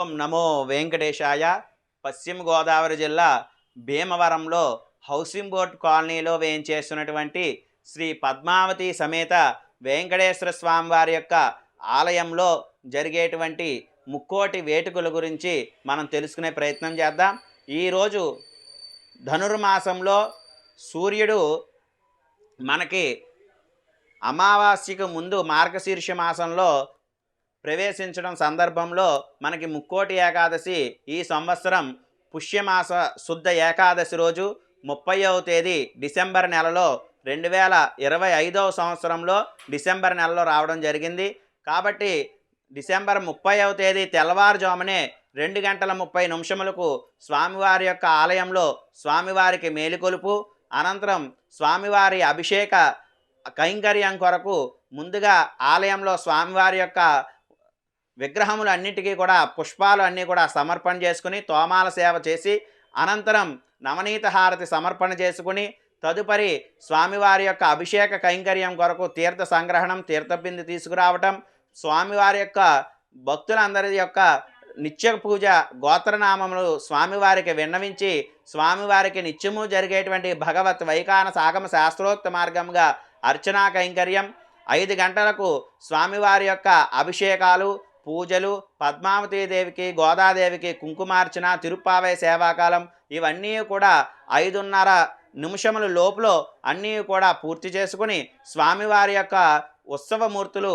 ఓం నమో వెంకటేశాయ. పశ్చిమ గోదావరి జిల్లా భీమవరంలో హౌసింగ్ బోర్డ్ కాలనీలో వేయించేస్తున్నటువంటి శ్రీ పద్మావతి సమేత వెంకటేశ్వర స్వామి వారి యొక్క ఆలయంలో జరిగేటువంటి ముక్కోటి వేటుకల గురించి మనం తెలుసుకునే ప్రయత్నం చేద్దాం. ఈరోజు ధనుర్మాసంలో సూర్యుడు మనకి అమావాస్యకు ముందు మార్గశీర్ష మాసంలో ప్రవేశించడం సందర్భంలో మనకి ముక్కోటి ఏకాదశి ఈ సంవత్సరం పుష్యమాస శుద్ధ ఏకాదశి రోజు ముప్పైవ తేదీ డిసెంబర్ నెలలో రెండు వేల ఇరవై ఐదవ సంవత్సరంలో డిసెంబర్ నెలలో రావడం జరిగింది. కాబట్టి డిసెంబర్ ముప్పైవ తేదీ తెల్లవారుజామునే రెండు గంటల ముప్పై నిమిషములకు స్వామివారి యొక్క ఆలయంలో స్వామివారికి మేలుకొలుపు అనంతరం స్వామివారి అభిషేక కైంకర్యం కొరకు ముందుగా ఆలయంలో స్వామివారి యొక్క విగ్రహములు అన్నిటికీ కూడా పుష్పాలు అన్నీ కూడా సమర్పణ చేసుకుని తోమాల సేవ చేసి అనంతరం నవనీత హారతి సమర్పణ చేసుకుని తదుపరి స్వామివారి యొక్క అభిషేక కైంకర్యం కొరకు తీర్థ సంగ్రహణం తీర్థబింది తీసుకురావటం స్వామివారి యొక్క భక్తులందరి యొక్క నిత్య పూజ గోత్రనామములు స్వామివారికి విన్నవించి స్వామివారికి నిత్యము జరిగేటువంటి భగవత్ వైకాన సాగమ శాస్త్రోక్త మార్గంగా అర్చనా కైంకర్యం ఐదు గంటలకు స్వామివారి యొక్క అభిషేకాలు పూజలు పద్మావతీదేవికి గోదాదేవికి కుంకుమార్చన తిరుప్పావై సేవాకాలం ఇవన్నీ కూడా ఐదున్నర నిమిషముల లోపల అన్నీ కూడా పూర్తి చేసుకుని స్వామివారి యొక్క ఉత్సవమూర్తులు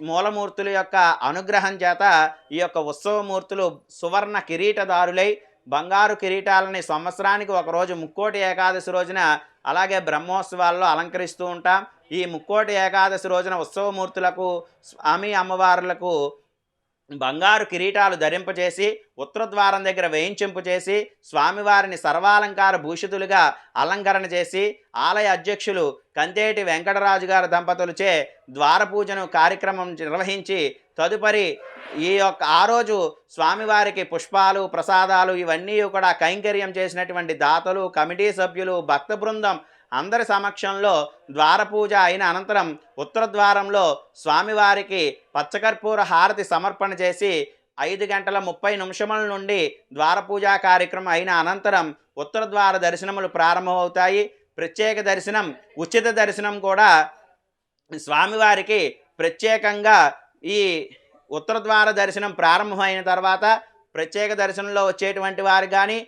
మూలమూర్తుల యొక్క అనుగ్రహం చేత ఈ యొక్క ఉత్సవమూర్తులు సువర్ణ కిరీటదారులై బంగారు కిరీటాలని సంవత్సరానికి ఒకరోజు ముక్కోటి ఏకాదశి రోజున అలాగే బ్రహ్మోత్సవాల్లో అలంకరిస్తూ ఉంటాం. ఈ ముక్కోటి ఏకాదశి రోజున ఉత్సవమూర్తులకు స్వామి అమ్మవార్లకు బంగారు కిరీటాలు ధరింపజేసి ఉత్తరద్వారం దగ్గర వేయించింపు చేసి స్వామివారిని సర్వాలంకార భూషితులుగా అలంకరణ చేసి ఆలయ అధ్యక్షులు కంతేటి వెంకటరాజు గారి దంపతులచే ద్వారపూజను కార్యక్రమం నిర్వహించి తదుపరి ఈ యొక్క ఆ రోజు స్వామివారికి పుష్పాలు ప్రసాదాలు ఇవన్నీ కూడా కైంకర్యం చేసినటువంటి దాతలు కమిటీ సభ్యులు భక్త బృందం అందరి సమక్షంలో ద్వారపూజ అయిన అనంతరం ఉత్తర ద్వారంలో స్వామివారికి పచ్చకర్పూర హారతి సమర్పణ చేసి ఐదు గంటల ముప్పై నిమిషముల నుండి ద్వారపూజా కార్యక్రమం అయిన అనంతరం ఉత్తర ద్వార దర్శనములు ప్రారంభమవుతాయి. ప్రత్యేక దర్శనం ఉచిత దర్శనం కూడా స్వామివారికి ప్రత్యేకంగా ఈ ఉత్తర ద్వార దర్శనం ప్రారంభమైన తర్వాత ప్రత్యేక దర్శనంలో వచ్చేటువంటి వారు కానీ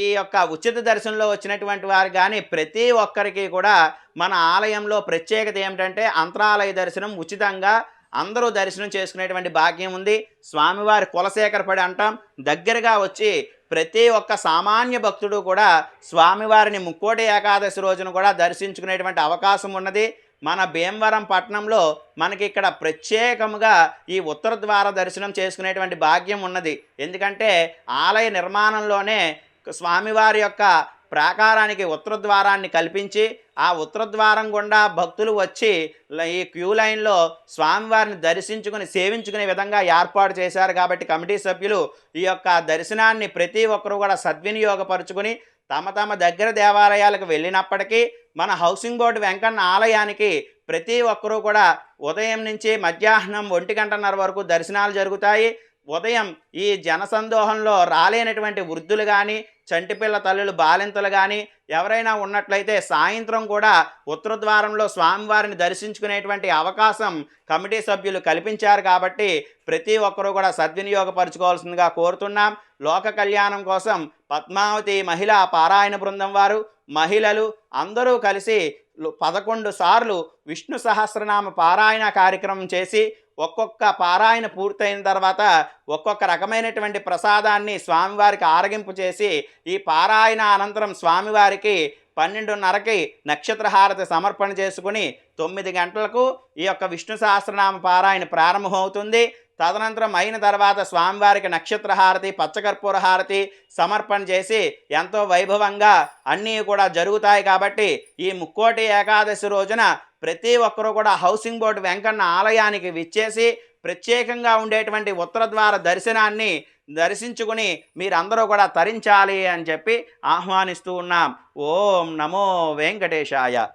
ఈ యొక్క ఉచిత దర్శనంలో వచ్చినటువంటి వారు కానీ ప్రతి ఒక్కరికి కూడా మన ఆలయంలో ప్రత్యేకత ఏమిటంటే అంతరాలయ దర్శనం ఉచితంగా అందరూ దర్శనం చేసుకునేటువంటి భాగ్యం ఉంది. స్వామివారి కులశేఖరపడి అంటాం. దగ్గరగా వచ్చి ప్రతి ఒక్క సామాన్య భక్తుడు కూడా స్వామివారిని ముక్కోటి ఏకాదశి రోజున కూడా దర్శించుకునేటువంటి అవకాశం ఉన్నది. మన భీమవరం పట్టణంలో మనకి ఇక్కడ ప్రత్యేకముగా ఈ ఉత్తర ద్వార దర్శనం చేసుకునేటువంటి భాగ్యం ఉన్నది. ఎందుకంటే ఆలయ నిర్మాణంలోనే స్వామివారి యొక్క ప్రాకారానికి ఉత్తరద్వారాన్ని కల్పించి ఆ ఉత్తరద్వారం గుండా భక్తులు వచ్చి ఈ క్యూ లైన్లో స్వామివారిని దర్శించుకుని సేవించుకునే విధంగా ఏర్పాటు చేశారు కాబట్టి కమిటీ సభ్యులు ఈ యొక్క దర్శనాన్ని ప్రతి ఒక్కరూ కూడా సద్వినియోగపరుచుకుని తమ తమ దగ్గర దేవాలయాలకు వెళ్ళినప్పటికీ మన హౌసింగ్ బోర్డు వెంకన్న ఆలయానికి ప్రతి ఒక్కరూ కూడా ఉదయం నుంచి మధ్యాహ్నం ఒంటి గంటన్నర వరకు దర్శనాలు జరుగుతాయి. ఉదయం ఈ జనసందోహంలో రాలేనటువంటి వృద్ధులు కానీ చంటిపిల్ల తల్లులు బాలింతలు కానీ ఎవరైనా ఉన్నట్లయితే సాయంత్రం కూడా ఉత్తర ద్వారంలో స్వామివారిని దర్శించుకునేటువంటి అవకాశం కమిటీ సభ్యులు కల్పించారు కాబట్టి ప్రతి ఒక్కరూ కూడా సద్వినియోగపరచుకోవాల్సిందిగా కోరుతున్నాం. లోక కళ్యాణం కోసం పద్మావతి మహిళా పారాయణ బృందం వారు మహిళలు అందరూ కలిసి పదకొండు సార్లు విష్ణు సహస్రనామ పారాయణ కార్యక్రమం చేసి ఒక్కొక్క పారాయణ పూర్తయిన తర్వాత ఒక్కొక్క రకమైనటువంటి ప్రసాదాన్ని స్వామివారికి ఆరగింపు చేసి ఈ పారాయణ అనంతరం స్వామివారికి పన్నెండున్నరకి నక్షత్రహారతి సమర్పణ చేసుకుని తొమ్మిది గంటలకు ఈ యొక్క విష్ణు సహస్రనామ పారాయణ ప్రారంభమవుతుంది. తదనంతరం అయిన తర్వాత స్వామివారికి నక్షత్రహారతి పచ్చకర్పూర హారతి సమర్పణ చేసి ఎంతో వైభవంగా అన్నీ కూడా జరుగుతాయి కాబట్టి ఈ ముక్కోటి ఏకాదశి రోజున ప్రతి ఒక్కరూ కూడా హౌసింగ్ బోర్డు వెంకన్న ఆలయానికి విచ్చేసి ప్రత్యేకంగా ఉండేటువంటి ఉత్తర ద్వార దర్శనాన్ని దర్శించుకుని మీరందరూ కూడా తరించాలి అని చెప్పి ఆహ్వానిస్తూ ఉన్నాం. ఓం నమో వెంకటేశాయ.